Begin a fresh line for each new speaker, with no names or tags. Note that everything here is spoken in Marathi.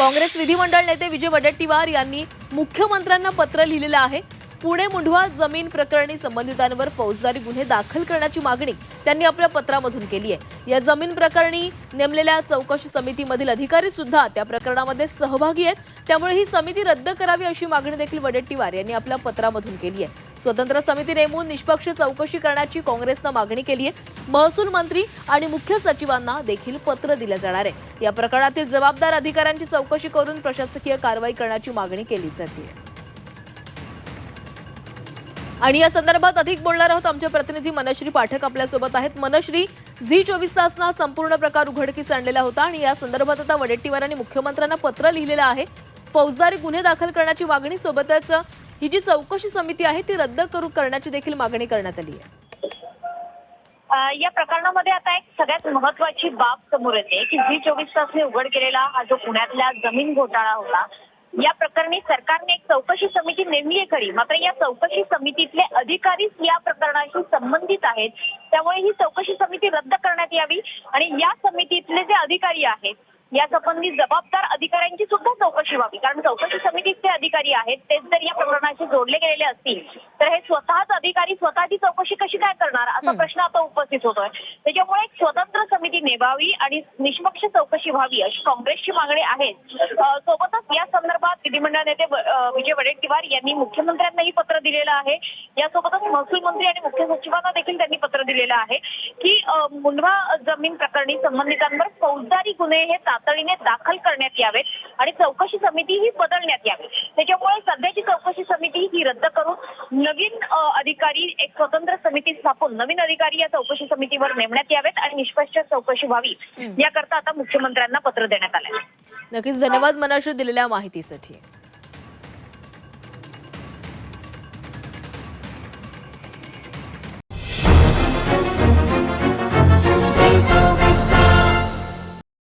काँग्रेस विधिमंडळ नेते विजय वडेट्टीवार यांनी मुख्यमंत्र्यांना पत्र लिहिलेलं आहे. पुणे मुंढवा जमीन प्रकरणी संबंधितांवर फौजदारी गुन्हे दाखल करण्याची मागणी त्यांनी आपल्या पत्रामधून केली आहे. या जमीन प्रकरणी नेमलेल्या चौकशी समितीमधील अधिकारी सुद्धा त्या प्रकरणामध्ये सहभागी आहेत. त्यामुळे ही समिती रद्द करावी अशी मागणी देखील वडेट्टीवार यांनी आपल्या पत्रामधून केली आहे. स्वतंत्र समिती नेमून निष्पक्ष चौकशी करण्याची काँग्रेसनं मागणी केली आहे. महसूल मंत्री आणि मुख्य सचिवांना देखील पत्र दिलं जाणार आहे. या प्रकरणातील जबाबदार अधिकाऱ्यांची चौकशी करून प्रशासकीय कारवाई करण्याची मागणी केली जाते. आणि या संदर्भात अधिक बोलणार आहोत आमचे प्रतिनिधी मनश्री पाठक आपल्यासोबत आहेत. मनश्री झी चोवीस तासनं हा संपूर्ण प्रकार उघडकीस आणलेला होता आणि या संदर्भात आता वडेट्टीवारांनी मुख्यमंत्र्यांना पत्र लिहिलेलं आहे. फौजदारी गुन्हे दाखल करण्याची मागणी सोबतच ही जी चौकशी समिती आहे ती रद्द करू करण्याची देखील मागणी करण्यात आली आहे.
या प्रकरणामध्ये आता एक सगळ्यात महत्वाची बाब समोर येते की जी चोवीस तासने उघड केलेला हा जो पुण्यातला जमीन घोटाळा होता या प्रकरणी सरकारने एक चौकशी समिती नेमली आहे खरी. मात्र या चौकशी समितीतले अधिकारीच या प्रकरणाशी संबंधित आहेत त्यामुळे ही चौकशी समिती रद्द करण्यात यावी. आणि या समितीतले जे अधिकारी आहेत या संबंधी जबाबदार अधिकाऱ्यांची सुद्धा चौकशी व्हावी कारण चौकशी समितीचे अधिकारी आहेत तेच जर या प्रकरणाशी जोडले गेलेले असतील तर हे स्वतःच अधिकारी स्वतःची चौकशी कशी काय करणार? असा प्रश्न आता उपस्थित होतोय. त्याच्यामुळे एक स्वतंत्र समिती नेमावी आणि निष्पक्ष चौकशी व्हावी अशी काँग्रेसची मागणी आहे. सोबतच या संदर्भात विधिमंडळ नेते विजय वडेट्टीवार यांनी मुख्यमंत्र्यांनाही पत्र दिलेलं आहे. यासोबतच महसूल मंत्री आणि मुख्य सचिवांना देखील त्यांनी पत्र दिलेलं आहे की मुंढवा जमीन प्रकरणी संबंधितांवर फौजदारी गुन्हे हे तातडीने दाखल करण्यात यावेत आणि चौकशी समिती ही बदलण्यात यावी. त्याच्यामुळे सध्याची चौकशी समिती ही रद्द करून नवीन अधिकारी एक स्वतंत्र समिती स्थापून नवीन अधिकारी या चौकशी समितीवर नेमण्यात यावेत आणि निष्पक्ष चौकशी व्हावी. याकरता आता मुख्यमंत्र्यांना पत्र देण्यात आलं
नक्कीच धन्यवाद मनश्री दिलेल्या माहितीसाठी.